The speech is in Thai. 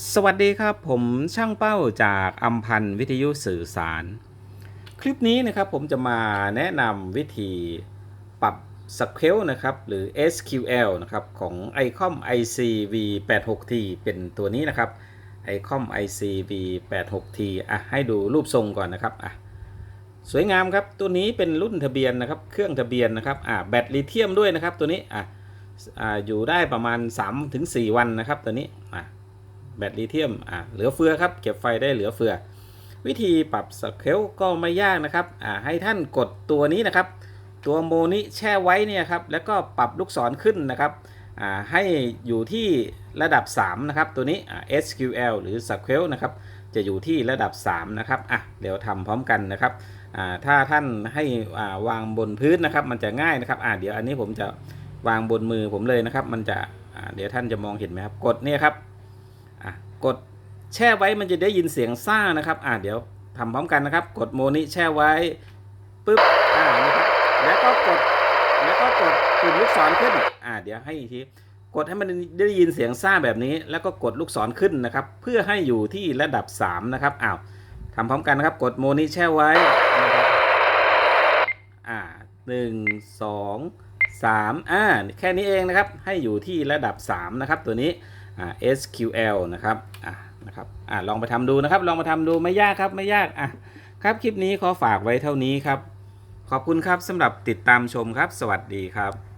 สวัสดีครับผมช่างเป้าจากอัมพันธ์วิทยุสื่อสาร คลิปนี้นะครับผมจะมาแนะนำวิธีปรับสเกลนะครับหรือ SQL นะครับของ ICOM ICV 8 6 T เป็นตัวนี้นะครับ ICOM ICV 8 6 T อะให้ดูรูปทรงก่อนนะครับอะสวยงามครับตัวนี้เป็นรุ่นทะเบียนนะครับเครื่องทะเบียนนะครับอะแบตลิเธียมด้วยนะครับตัวนี้อะอ่าอยู่ได้ประมาณ 3-4 วันนะครับตัวนี้อะ แบตลิเธียมอ่าเหลือเฟือครับ เก็บไฟได้เหลือเฟือ วิธีปรับสเกลก็ไม่ยากนะครับอ่าให้ท่านกดตัวนี้นะครับ ตัวโมนิแช่ไว้เนี่ยครับแล้วก็ปรับลูกศรขึ้นนะครับอ่าให้อยู่ที่ระดับ 3 นะครับ ตัวนี้อ่า SQL หรือ SQL นะครับจะอยู่ที่ระดับ 3 นะครับ อะ เดี๋ยวทำพร้อมกันนะครับ อ่า ถ้าท่านให้อ่าวางบนพื้นนะครับ มันจะง่ายนะครับ อ่าเดี๋ยวอันนี้ผมจะวางบนมือผมเลยนะครับ มันจะ อ่า เดี๋ยวท่านจะมองเห็นไหมครับ กดเนี่ยครับ กดแช่ไว้มันจะได้ยินเสียงซ่านะครับ อะเดี๋ยวทำพร้อมกันนะครับ กดโมนิแช่ไว้ปุ๊บอ่านี่ครับแล้วก็กดแล้วก็กดปุ่มลูกศรขึ้น อ่าเดี๋ยวให้อีกทีกดให้มันได้ยินเสียงซ่าแบบนี้ แล้วก็กดลูกศรขึ้นนะครับ เพื่อให้อยู่ที่ระดับ 3 นะครับอ้าวทำพร้อมกันนะครับ กดโมนิแช่ไว้นะครับอ่าหนึ่งสองสามอ่าแค่นี้เองนะครับ ให้อยู่ที่ระดับ 3 นะครับ ตัวนี้ SQL นะครับอ่านะครับอ่าลองไปทำดูนะครับ ลองมาทำดูไม่ยากครับไม่ยากอะครับคลิปนี้ขอฝากไว้เท่านี้ครับ ขอบคุณครับสำหรับติดตามชมครับ สวัสดีครับ